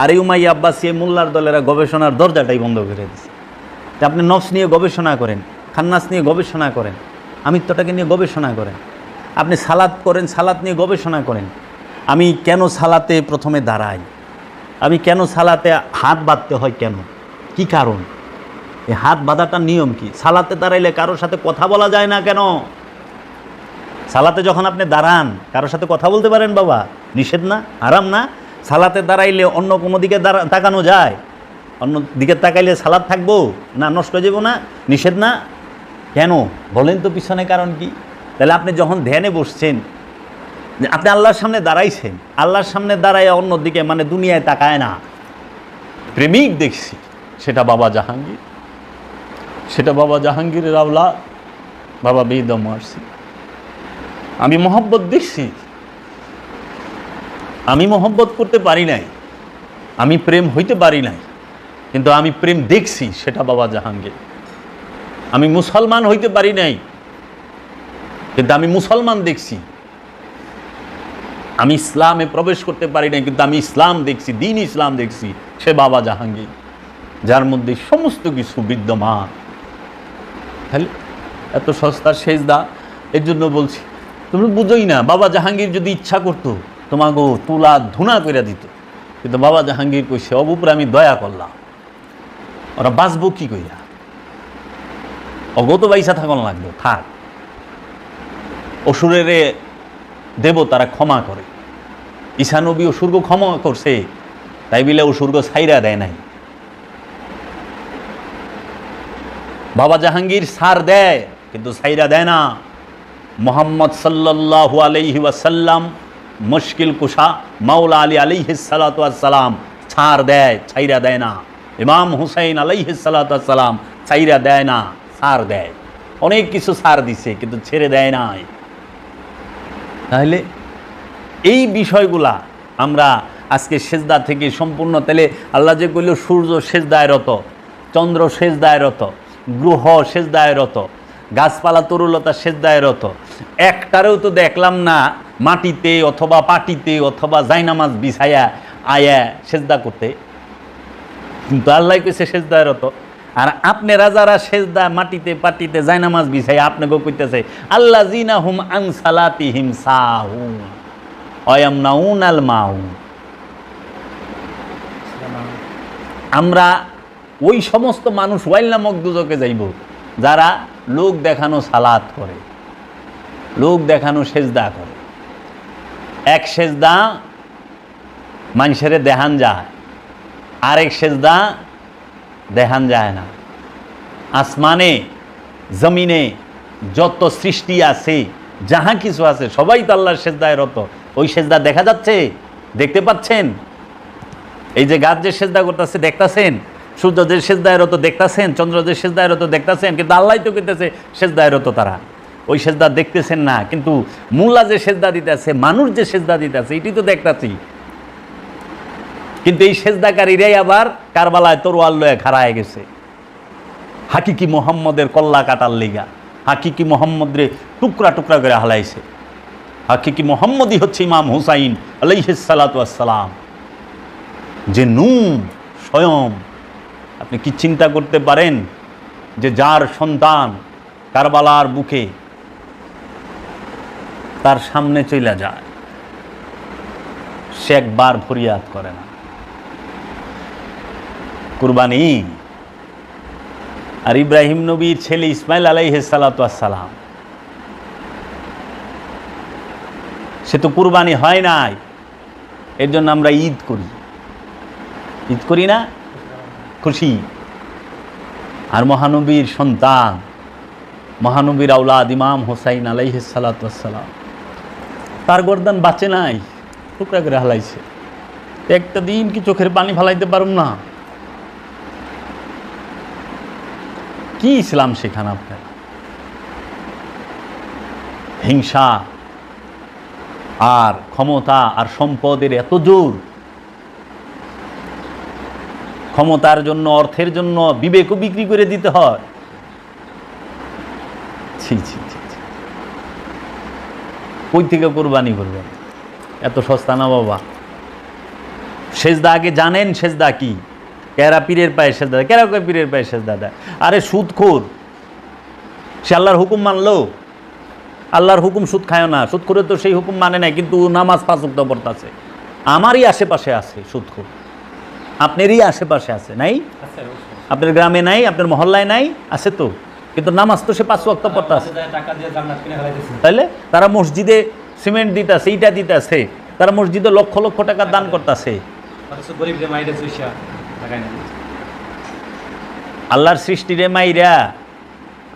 আর এই উমাই আব্বাসি এই মোল্লার দলেরা গবেষণার দরজাটাই বন্ধ করে দিচ্ছে যে আপনি নফস নিয়ে গবেষণা করেন, খান্নাস নিয়ে গবেষণা করেন, আমিত্বটাকে নিয়ে গবেষণা করেন, আপনি সালাদ করেন, সালাদ নিয়ে গবেষণা করেন, আমি কেন সালাতে প্রথমে দাঁড়াই? আমি কেন সালাতে হাত বাঁধতে হয় কেন? কি কারণ? এই হাত বাঁধাটার নিয়ম কি? সালাতে দাঁড়াইলে কারোর সাথে কথা বলা যায় না কেন? সালাতে যখন আপনি দাঁড়ান, কারোর সাথে কথা বলতে পারেন বাবা, নিষেধ না? আরাম না? সালাতে দাঁড়াইলে অন্য কোনো দিকে তাকানো যায়? অন্য দিকে তাকাইলে সালাদ থাকব? না, নষ্ট হয়ে যাব না? নিষেধ না? কেন? বলেন তো পিছনে কারণ কি? তাহলে আপনি যখন ধ্যানে বসছেন আপনি আল্লাহর সামনে দাঁড়াইছেন, আল্লাহর সামনে দাঁড়ায় অন্যদিকে মানে দুনিয়ায় তাকায় না। প্রেমিক দেখছি, সেটা বাবা জাহাঙ্গীর। সেটা বাবা জাহাঙ্গীরের আওলা বাবা বেদম মারছি আমি মহব্বত দেখছি আমি মহব্বত করতে পারি নাই, আমি প্রেম হইতে পারি নাই, কিন্তু আমি প্রেম দেখছি সেটা বাবা জাহাঙ্গীর। আমি মুসলমান হইতে পারি নাই, কিন্তু আমি মুসলমান দেখছি। আমি ইসলামে প্রবেশ করতে পারি নাই, কিন্তু আমি ইসলাম দেখছি, দিন ইসলাম দেখছি, সে বাবা জাহাঙ্গীর, যার মধ্যে সমস্ত কিছু বিদ্যমান। তাহলে এত সস্তা সেজদা, এর জন্য বলছি, তুমি বুঝোই না, বাবা জাহাঙ্গীর যদি ইচ্ছা করতো তোমাকে তুলা ধুনা করে দিত। কিন্তু বাবা জাহাঙ্গীর কইছে অবুপরে আমি দয়া করলাম। ওরা বাঁচবো কি কইয়া অগত বাইসা থাকুন লাগবে, থাক। অসুরেরে দেব, তারা ক্ষমা করে। ঈশানবী অসুর্গ ক্ষমা করছে, তাই বিলে অসুর্গ ছাইরা দেয় নাই। বাবা জাহাঙ্গীর সার দেয়, কিন্তু ছাইরা দেয় না। মোহাম্মদ সাল্লাল্লাহু আলাইহি ওয়াসাল্লাম মুশকিল কুশা মাওলা আলী আলাইহি সালাম ছাড় দেয় ছাইরা দেয় না। ইমাম হুসাইন আলাইহি সালাম ছাইরা দেয় না সার দেয়। অনেক কিছু সার দিছে, কিন্তু ছেড়ে দেয় নাই। তাহলে এই বিষয়গুলা আমরা আজকে সেজদা থেকে সম্পূর্ণ, তাহলে আল্লাহ যে কইল, সূর্য সেজদায় রত, চন্দ্র সেজদায় রত, গ্রহ সেজদায় রত, গাছপালা তরুলতা সেজদায় রত। একটারেও তো দেখলাম না মাটিতে অথবা পাটিতে অথবা জাইনামাজ বিছায়া আয়া সেজদা করতে। কিন্তু আল্লাহ কইছে সেজদায় রত আর আপনারা যারা সেজদা মাটিতে পাটিতে জাইনামাজ বিছাই আপনাকে কইতেছে আল্লাহ জিনা হুম আনসালাতি হিম সাহুন, অয়াম নাউন আল মাউন। আমরা ওই সমস্ত মানুষ ওয়াইল নামক দুজকে যাইব, যারা লোক দেখানো সালাত করে, লোক দেখানো সেজদা করে। এক সেজদা মানুষের দেহান যায়, আরেক সেজদা দেহান যায় না। আসমানে, জমিনে যত সৃষ্টি আছে, যাহা কিছু আছে, সবাই তো আল্লাহর সেজদায় রত। ওই সেজদা দেখা যাচ্ছে? দেখতে পাচ্ছেন? এই যে গাছ যে সেজদা করতেছে, দেখতাছেন? সূর্য যে সেজদায় রত, দেখতাছেন? চন্দ্র যে সেজদায় রত, দেখতাছেন? কিন্তু আল্লাহ তো করতেছে সেজদায় রত তারা। ওই সেজদা দেখতেছেন না, কিন্তু মুল্লা যে সেজদা দিতেছে, মানুষ যে সেজদা দিতেছে এটি তো দেখতাছি। কিন্তু এই সেজদাকারীরাই আবার কারবালায় তরোয়াল লয়ে খাড়ায় গেছে। হাকিকি মোহাম্মদের কল্লা কাটার লিগা, হাকিকি মোহাম্মদরে টুকরা টুকরা করে হালাইছে। হাকিকি মোহাম্মদই হচ্ছে ইমাম হুসাইন আলাইহিসালাতাম যে নুন স্বয়ং। আপনি কি চিন্তা করতে পারেন যে যার সন্তান কারবালার বুকে তার সামনে চলে যায়। সে একবার ফরিয়াদ করে না। কুরবানি। আর ইব্রাহিম নবীর ছেলে ইসমাইল আলাইসালাম সে তো কুরবানি হয় নাই। এর জন্য আমরা ঈদ করি। ঈদ করি না? খুশি। আর মহানবীর সন্তান, মহানবীর আউলাদ ইমাম হোসাইন আলাইসালাম তার গর্দান বাঁচে নাই, টুকরা করে হালাইছে। একটা দিন কি চোখের পানি ফালাইতে পারুম না? কি ইসলাম শেখান আপনার? হিংসা আর ক্ষমতা আর সম্পদের এত জোর। ক্ষমতার জন্য, অর্থের জন্য বিবেকও বিক্রি করে দিতে হয়। ছি ছি। কই থেকে কোরবানি করবেন? এত সস্তা না বাবা। সেজদা আগে জানেন সেজদা কি? কেরা পীরের পায়ে সেজদা দেয়। কেরা কয় পীরের পায়ে সেজদা দেয়? আরে সুদখোর। সে আল্লাহর হুকুম মানলো? আল্লাহর হুকুম সুদ খায় না। সুদ করে তো সেই হুকুম মানে না কিন্তু নামাজ পাঁচ উক্ত আছে আমারই আশেপাশে আছে সুদখোর। আপনারই আশেপাশে আছে নাই? আপনার গ্রামে নাই আপনার মহল্লায় নাই? আছে তো? কিন্তু নামাজ তো সে পাঁচ ওয়াক্ত কিনে ফেলাইতেছে। তাইলে তারা মসজিদে সিমেন্ট দিতেছে ইটা দিতেছে। তারা মসজিদে লক্ষ লক্ষ টাকা দান করতেছে। আল্লাহর সৃষ্টিরে মাইরা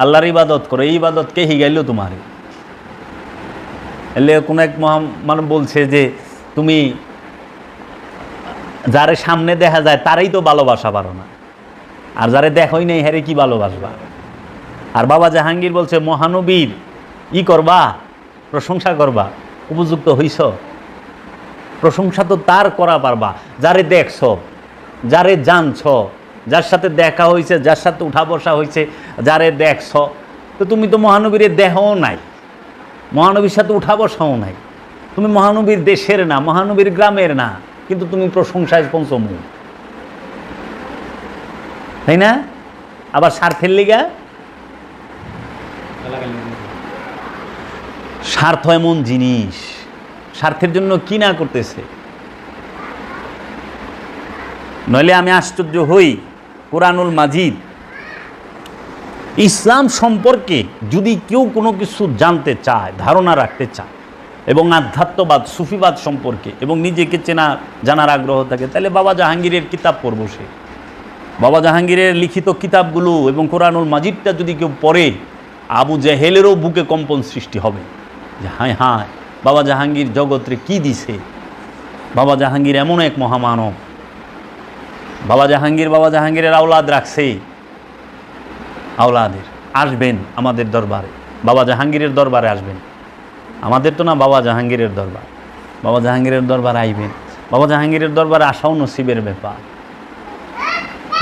আল্লাহর ইবাদত করে এই ইবাদত কে হিগাইল তোমার? এলে কোন এক মহামান বলছে যে তুমি যারে সামনে দেখা যায় তারাই তো ভালোবাসা পারো না। আর যারে দেখোই নেই হ্যারে কি ভালোবাসবা? আর বাবা জাহাঙ্গীর বলছে, মহানবীর, ই করবা, প্রশংসা করবা, উপযুক্ত হইছ। প্রশংসা তো তার করা পারবা, যারে দেখছ, যারে জানছ, যার সাথে দেখা হয়েছে যার সাথে উঠা বসা হয়েছে যারে দেখছ। তো তুমি তো মহানবীরের দেহও নাই, মহানবীর সাথে উঠা বসাও নাই। তুমি মহানবীর দেশের না, মহানবীর গ্রামের না, কিন্তু তুমি প্রশংসায় পঞ্চমু তাই না? আবার স্বার্থের লিগা। স্বার্থ এমন জিনিস, স্বার্থের জন্য কি না করতেছে? নইলে আমি আশ্চর্য হই, কোরআনুল মাজিদ। ইসলাম সম্পর্কে যদি কেউ কোনো কিছু জানতে চায়, ধারণা রাখতে চায়, এবং আধ্যাত্মবাদ, সুফিবাদ সম্পর্কে, এবং নিজেকে চেনা, জানার আগ্রহ থাকে, তাহলে বাবা জাহাঙ্গীরের কিতাব পড়ব সে। বাবা জাহাঙ্গীরের লিখিত কিতাবগুলো এবং কোরআনুল মাজিদটা যদি কেউ পড়ে আবু জেহেলেরও বুকে কম্পন সৃষ্টি হবে। যে হায় হায়, বাবা জাহাঙ্গীর জগতে কি দিছে? বাবা জাহাঙ্গীর এমন এক মহামানব। বাবা জাহাঙ্গীর বাবা জাহাঙ্গীরের আওলাদ রাখছে। আওলাদের আসবেন আমাদের দরবারে। বাবা জাহাঙ্গীরের দরবারে আসবেন। আমাদের তো না বাবা জাহাঙ্গীরের দরবার। বাবা জাহাঙ্গীরের দরবারে আইবেন। বাবা জাহাঙ্গীরের দরবারে আসাও নসিবের ব্যাপার।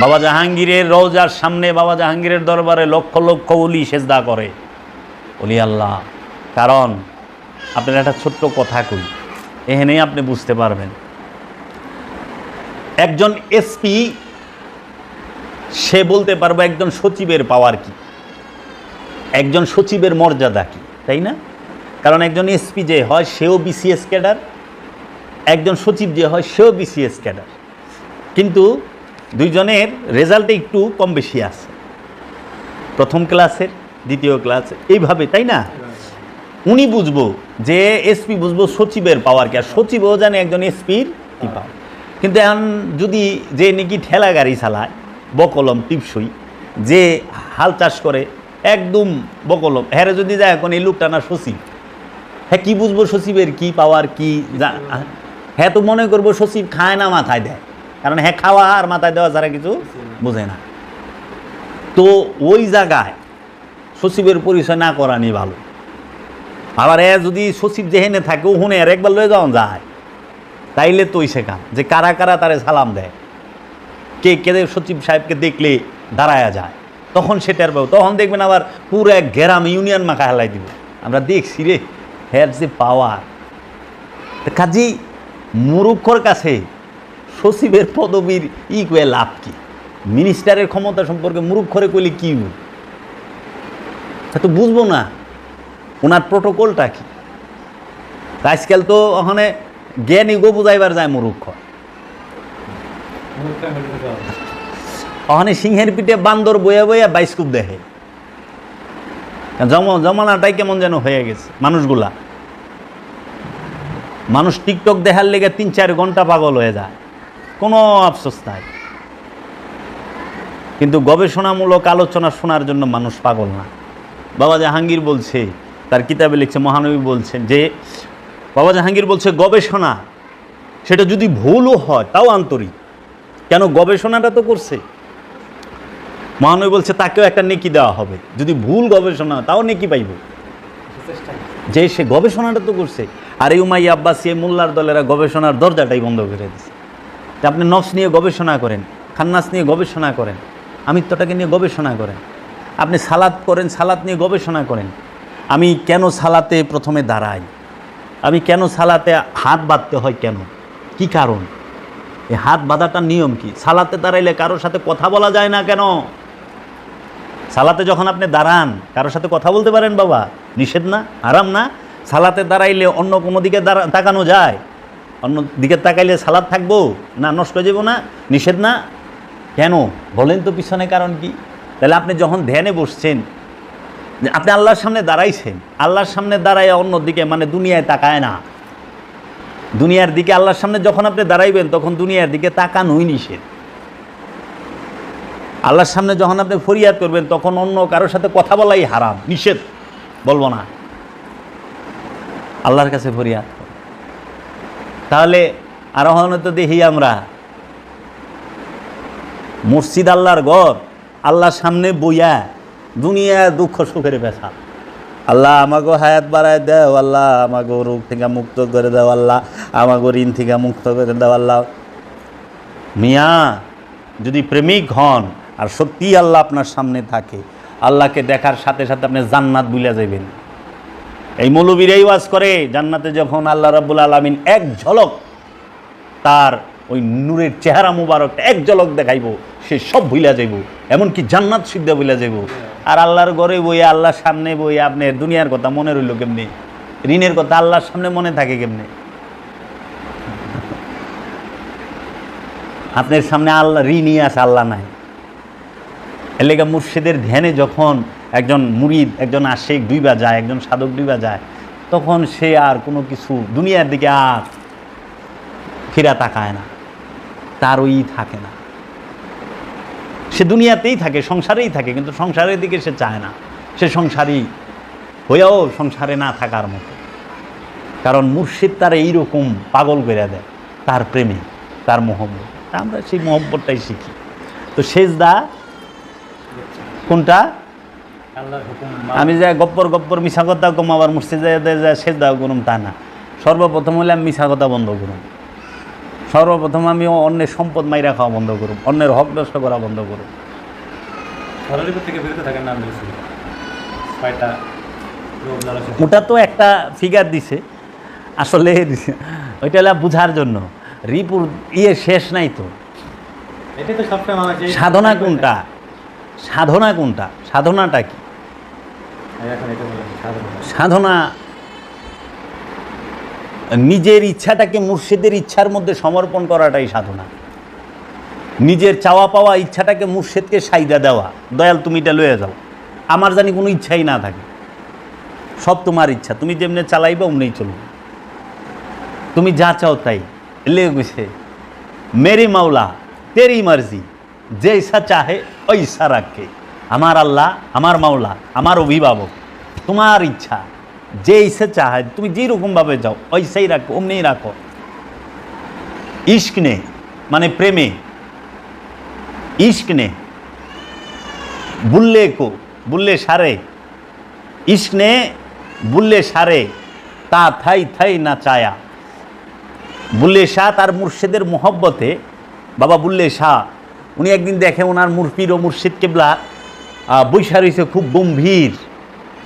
বাবা জাহাঙ্গীরের রওজার সামনে বাবা জাহাঙ্গীরের দরবারে লক্ষ লক্ষ অলি সেজদা করে। অলি আল্লাহ, কারণ আপনার একটা ছোট্ট কথা কই এখানেই আপনি বুঝতে পারবেন। একজন এসপি, সে বলতে পারবে একজন সচিবের পাওয়ার কি? একজন সচিবের মর্যাদা কি, তাই না? কারণ একজন এসপি যে হয়, সেও বিসিএস ক্যাডার, একজন সচিব যে হয়, সেও বিসিএস ক্যাডার। কিন্তু দুইজনের রেজাল্টে একটু কম বেশি আছে। প্রথম ক্লাসের, দ্বিতীয় ক্লাস, এইভাবে, তাই না? উনি বুঝব যে এসপি বুঝব সচিবের পাওয়ার কি, আর সচিবও জানে একজন এসপির কি পাওয়ার কিন্তু এখন যদি যে নাকি ঠেলা গাড়ি চালায়, বকলম, টিপসই, যে হাল চাষ করে, একদম বকলম হ্যারে যদি যায় এখন এই লোকটা না সচিব। হ্যাঁ কী বুঝব সচিবের কি পাওয়ার কি হ্যাঁ তো মনে করব সচিব খায় না মাথায় দেয়। কারণ হ্যাঁ খাওয়া আর মাথায় দেওয়া যারা কিছু বোঝে না। তো ওই জায়গায় সচিবের পরিচয় না করা নিয়ে ভালো। আবার এ যদি সচিব যেহেনে থাকে, ও হুনে আর একবার লয়ে যাওয়া যায়। তাইলে তোই শেখান যে কারা কারা তারে সালাম দেয়। কে কে সচিব সাহেবকে দেখলে দাঁড়ায়া যায়। তখন সেটার পাবো তখন দেখবেন আবার পুরো এক গ্রাম ইউনিয়ন মাখা হেলাই দিবে। আমরা দেখছি রে হ্যার যে পাওয়ার। কাজী মুরুক্ষর কাছে সচিবের পদবীর ই কয়ে লাভ কি? মিনিস্টারের ক্ষমতা সম্পর্কে মুরুক্ষরে কইলে কি তা বুঝব না। ওনার প্রোটোকলটা কি? আজকাল তো ওখানে জ্ঞানী গো বুঝাইবার যায় মুরুক্ষ। ওখানে সিংহের পিঠে বান্দর বইয়া বইয়া বাইস্কুপ দেখে। জম, জমানাটাই কেমন যেন হয়ে গেছে, মানুষগুলা। মানুষ টিকটক দেখার লেগে তিন চার ঘণ্টা পাগল হয়ে যায়। কোনো আফসোস নাই। কিন্তু গবেষণামূলক আলোচনা শোনার জন্য মানুষ পাগল না। বাবা জাহাঙ্গীর বলছে তার কিতাবে লিখছে মহানবী বলছেন যে বাবা জাহাঙ্গীর বলছে গবেষণা সেটা যদি ভুলও হয় তাও আন্তরিক। কেন গবেষণাটা তো করছে? মহানবী বলছে তাকেও একটা নেকি দেওয়া হবে। যদি ভুল গবেষণা হয়, তাও নেকি পাইব। যে সে গবেষণাটা তো করছে আর এই উমাই আব্বাসি মোল্লার দলেরা গবেষণার দরজাটাই বন্ধ করে দিচ্ছে যে আপনি নফস নিয়ে গবেষণা করেন, খান্নাস নিয়ে গবেষণা করেন, আমিত্বটাকে নিয়ে গবেষণা করেন। আপনি সালাদ করেন, সালাদ নিয়ে গবেষণা করেন। আমি কেন সালাতে প্রথমে দাঁড়াই? আমি কেন সালাতে হাত বাঁধতে হয় কেন? কি কারণ? এই হাত বাঁধাটার নিয়ম কি? সালাতে দাঁড়াইলে কারোর সাথে কথা বলা যায় না কেন? সালাতে যখন আপনি দাঁড়ান, কারোর সাথে কথা বলতে পারেন বাবা, নিষেধ না? আরাম না? সালাতে দাঁড়াইলে অন্য কোনো দিকে দাঁড়া তাকানো যায়? অন্য দিকে তাকাইলে সালাদ থাকব না, নষ্ট হয়ে যাব না, নিষেধ না? কেন? বলেন তো পিছনে কারণ কি? তাহলে আপনি যখন ধ্যানে বসছেন আপনি আল্লাহর সামনে দাঁড়াইছেন, আল্লাহর সামনে দাঁড়ায় অন্য দিকে মানে দুনিয়ায় তাকায় না। দুনিয়ার দিকে আল্লাহর সামনে যখন আপনি দাঁড়াইবেন, তখন দুনিয়ার দিকে তাকানোই নিষেধ। আল্লাহর সামনে যখন আপনি ফরিয়াদ করবেন, তখন অন্য কারোর সাথে কথা বলাই হারাম, নিষেধ, বলব না। আল্লাহর কাছে ফরিয়াদ। তাহলে আর তো দেখি আমরা। মসজিদ আল্লাহর ঘর, আল্লাহর সামনে বইয়া দুনিয়া দুঃখ সুখের পেশা। আল্লাহ আমাকে হায়াত বাড়ায় দেও, আল্লাহ আমাকে রোগ থেকে মুক্ত করে দাও, আল্লাহ আমাকে ঋণ থেকে মুক্ত করে দাও, আল্লাহ। মিয়া, যদি প্রেমিক হন আর সত্যি আল্লাহ আপনার সামনে থাকে, আল্লাহকে দেখার সাথে সাথে আপনি জান্নাত বুলে যাবেন এই মৌলবীর এই ওয়াজ করে, জান্নাতে যখন আল্লাহ রাব্বুল আলমিন এক ঝলক তার ওই নূরের চেহারা মুবারকটা এক ঝলক দেখাইব, সে সব ভুলা যাইব, এমনকি জান্নাত সিদ্ধ ভুলা যাইব। আর আল্লাহর ঘরে বইয়ে, আল্লাহর সামনে বইয়ে আপনার দুনিয়ার কথা মনে রইল কেমনি? ঋণের কথা আল্লাহর সামনে মনে থাকে কেমনে? আপনার সামনে আল্লাহ ঋণই আছে, আল্লাহ নাই। এলাকা মুর্শিদের ধ্যানে যখন একজন মুরিদ, একজন আশেক ডুইবা যায়, একজন সাধক ডুইবা যায়, তখন সে আর কোনো কিছু দুনিয়ার দিকে আর ফিরা তাকায় না তার ওই থাকে না। সে দুনিয়াতেই থাকে, সংসারেই থাকে, কিন্তু সংসারের দিকে সে চায় না। সে সংসারই হয়েও সংসারে না থাকার মতো। কারণ মুর্শিদ তার এইরকম পাগল করে দেয়, তার প্রেমে, তার মোহব্বত। আমরা সেই মোহব্বতটাই শিখি। তো শেষদা কোনটা? আমি যে গপ্পর গপ্পর মিশা কথা কম আবার মসজিদে যা শেষ দাও করুম তা না। সর্বপ্রথম হলে আমি মিশা কথা বন্ধ করুম। সর্বপ্রথম আমি অন্যের সম্পদ মাইরা খাওয়া বন্ধ করুম অন্যের হক নষ্ট করা বন্ধ করুম। লালসা ওটা তো একটা ফিগার দিছে। আসলে ওইটা হলো বুঝার জন্য। রিপুর ইয়ে শেষ নাই তো। সাধনা কোনটা? সাধনা কোনটা? সাধনাটা কি? সাধনা। নিজের ইচ্ছাটাকে মুর্শিদের ইচ্ছার মধ্যে সমর্পণ করাটাই সাধনা। নিজের চাওয়া পাওয়া ইচ্ছাটাকে মুর্শিদকে সাইদা দেওয়া। দয়াল, তুমি এটা লয়ে যাও। আমার জানি কোনো ইচ্ছাই না থাকে। সব তোমার ইচ্ছা। তুমি যেমনি চালাইবা অমনি চলবে। তুমি যা চাও তাই। লে গেছে মেরি মাওলা, তেরি মার্জি জৈসা চাহে ওইসা রাখে। আমার আল্লাহ, আমার মাওলা, আমার অভিভাবক, তোমার ইচ্ছা, যে ইচ্ছে চাহে, তুমি যেরকমভাবে যাও, ওইসাই রাখো, অমনি রাখো। ইস্ক নে মানে প্রেমে। ইস্ক নে। বুল্লে কো, বুল্লে সারে। ইস্ক নে, বুল্লে সারে, তা থাই থাই না চায়া। বুল্লে শাহ তার মুর্শিদের মোহব্বতে, বাবা বুল্লে শাহ, উনি একদিন দেখে ওনার মুরপির ও মুর্শিদ কেবলা বৈশা রয়েছে খুব গম্ভীর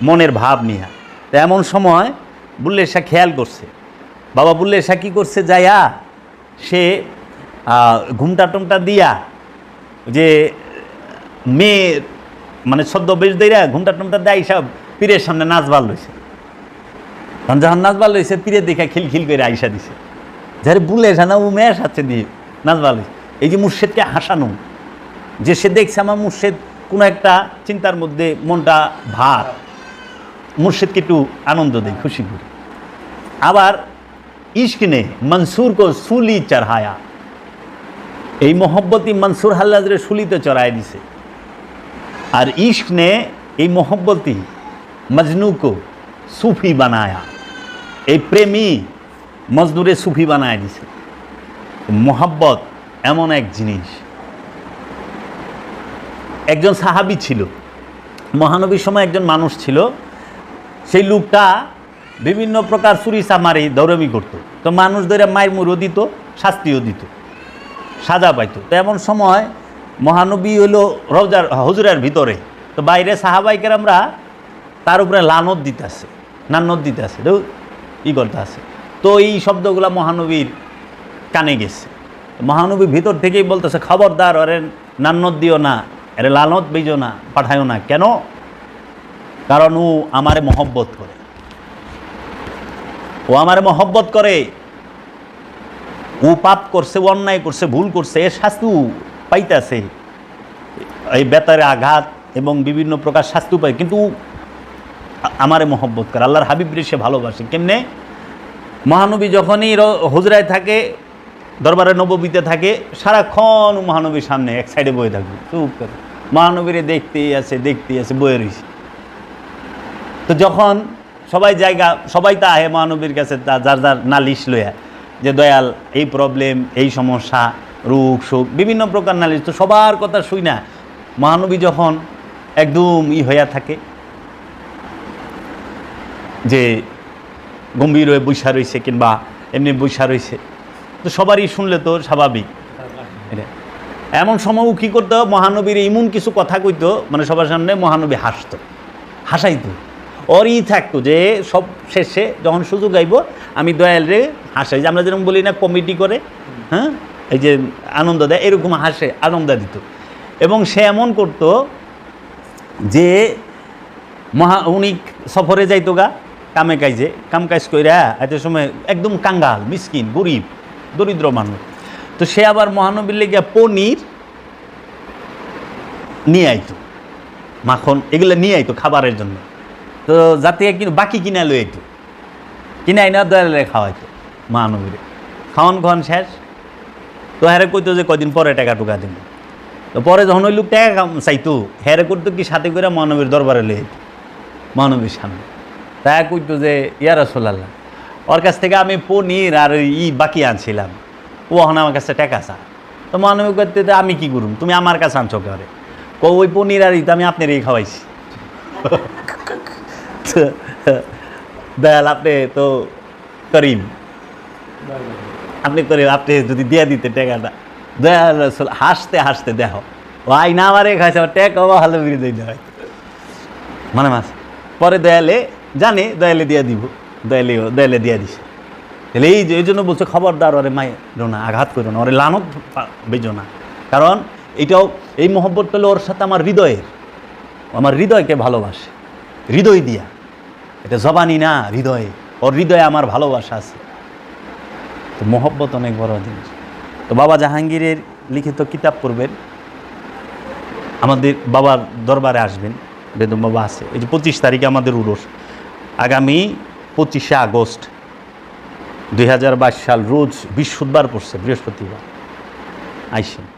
মনের ভাব নিয়ে। তো এমন সময় বুল্লে শাহ খেয়াল করছে। বাবা বুল্লে শাহ কী করছে যাইয়া, সে ঘুমটা টুমটা দিয়া যে মেয়ে মানে সদ্য বেশ দিয়া ঘুমটা টুমটা দেয় সব পীরের সামনে নাচবাল লইছে তখন যখন নাচবাল লইছে পীরের দেখে খিলখিল করে আইসা দিছে। যারে বুলে না, ও মেয়ে সাথে দিয়ে নাচবাল এই যে মুর্শেদকে হাসানো, যে সে দেখছে আমার মুর্শেদ কোনো একটা চিন্তার মধ্যে মনটা ভার। মুর্শিদকে একটু আনন্দ দেয় খুশি করি। আবার ইশক নে মনসুর কো সুলি চড়ায়া। এই মোহব্বতই মনসুর হাল্লাজরে সুলিতে চড়াই দিছে। আর ইশক নে এই মোহব্বতই মজনু কো সুফি বানায়া। এই প্রেমী মজনুরে সুফি বানায় দিছে। মোহব্বত এমন এক জিনিস। একজন সাহাবি ছিল। মহানবীর সময় একজন মানুষ ছিল। সেই লোকটা বিভিন্ন প্রকার চুরি চামারি, দৌড়ামি করতো। তো মানুষ ধরে মায়ের মুরও দিত, শাস্তিও দিত, সাজা পাইতো। তো এমন সময় মহানবী হলো রোজার হজুরের ভিতরে। তো বাইরে সাহাবাইকের আমরা তার উপরে লানত দিতে দিতেছে নান্নত দিতেছে আছে ই করতে আছে তো এই শব্দগুলা মহানবীর কানে গেছে। মহানবী ভিতর থেকেই বলতেছে, খবরদার ওরে নান্নত দিও না। এরে লানত বেজো না পাঠায়ও না। কেন? কারণ ও আমারে মহব্বত করে। ও আমারে মহব্বত করে। ও পাপ করছে অন্যায় করছে, ভুল করছে, এর শাস্তি পাইতেছে। এই বেতারে আঘাত এবং বিভিন্ন প্রকার শাস্তি পায়। কিন্তু আমারে মহব্বত করে। আল্লাহর হাবিবরে সে ভালোবাসে। কেমনে? মহানবী যখনই হুজরায় থাকে, দরবারে নববীতে থাকে, সারাক্ষণ মহানবীর সামনে এক সাইডে বয়ে থাকবে চুপ করে। মহানবীরে দেখতেই আছে দেখতেই আছে বয়ে রয়েছে তো যখন সবাই জায়গা, সবাই তা আহে মহানবীর কাছে, তা যার যার নালিশ লইয়া, যে দয়াল, এই প্রবলেম এই সমস্যা, রোগ, শোক, বিভিন্ন প্রকার নালিশ, তো সবার কথা শুই না। মহানবী যখন একদম ই হইয়া থাকে, যে গম্ভীর হয়ে বৈশা রয়েছে কিংবা এমনি বৈশা রয়েছে তো সবারই শুনলে তো স্বাভাবিক। এটা এমন সময়ও কী করতো মহানবীর এমন কিছু কথা কইতো মানে সবার সামনে মহানবী হাসতো, হাসাইতো। ই থাকতো যে, সব শেষে যখন সুযোগ আইব, আমি দয়াল রে হাসাই। যে আমরা যেরকম বলি না, কমিটি করে হ্যাঁ? এই যে আনন্দ দেয়, এরকম হাসে, আনন্দ দিত। এবং সে এমন করতো যে, মহা, উনি সফরে যাইতো গা, কামে কাজে কাম কাজ কইরা, এত সময় একদম কাঙ্গাল, মিসকিন, গরিব, দরিদ্র মানুষ। তো সে আবার মহানবীর লেগে পনির নিয়ে আইতো, মাখন, এগুলো নিয়ে আইতো খাবারের জন্য। তো যাতে কিন্তু বাকি কিনা লই আইতো। কিনে আইনা দয়ালে খাওয়াইতো মহানবীরে। খাওয়ান খাওয়ান শেষ। তো হ্যারে কইতো যে কদিন পরে টাকা টুকা দিন তো পরে যখন ওই লোক টাকা চাইতো হ্যারে করতো কি সাথে করে মহানবীর দরবারে লই আইতো, মহানবীর সামনে। তা কইতো যে, ইয়া রসোল্লাহ ওর কাছ থেকে আমি পনির আর ই বাকি আনছিলাম। ও এখন আমার কাছে টাকা চা তো মহানবী করতে আমি কি করুম? তুমি আমার কাছে আনছো করে কো ওই পনির আর আমি আপনার এই খাওয়াইছি দয়াল, আপনি তো করিম। আপনি করে আপনি যদি দিয়ে দিতে টাকাটা। দয়াল হাসতে হাসতে দেখো আই না আমারে খাইছে, আমার টাকা ভালো বিরোধী হয়। মানে মাস পরে দয়ালে জানে, দয়ালে দিয়ে দিব, দয়ালে দয়ালে দিয়ে দিছে। তাহলে এই যে, এই জন্য বলছে খবরদার ওরে মাই না, আঘাত করো না ওরে লানত বেজো না। কারণ এটাও, এই মহব্বত পেলে ওর সাথে আমার হৃদয়ের, আমার হৃদয়কে ভালোবাসে, হৃদয় দিয়া। এটা জবানি না, হৃদয়ে, ওর হৃদয়ে আমার ভালোবাসা আছে। তো মহব্বত অনেক বড় জিনিস। তো বাবা জাহাঙ্গীরের লিখিত কিতাব পড়বেন। আমাদের বাবার দরবারে আসবেন, বেদম বাবা আছে। এই যে পঁচিশ তারিখে আমাদের উরস। আগামী পঁচিশে আগস্ট। দুই হাজার বাইশ সাল রোজ বৃহস্পতিবার পড়ছে বৃহস্পতিবার। আইসেন।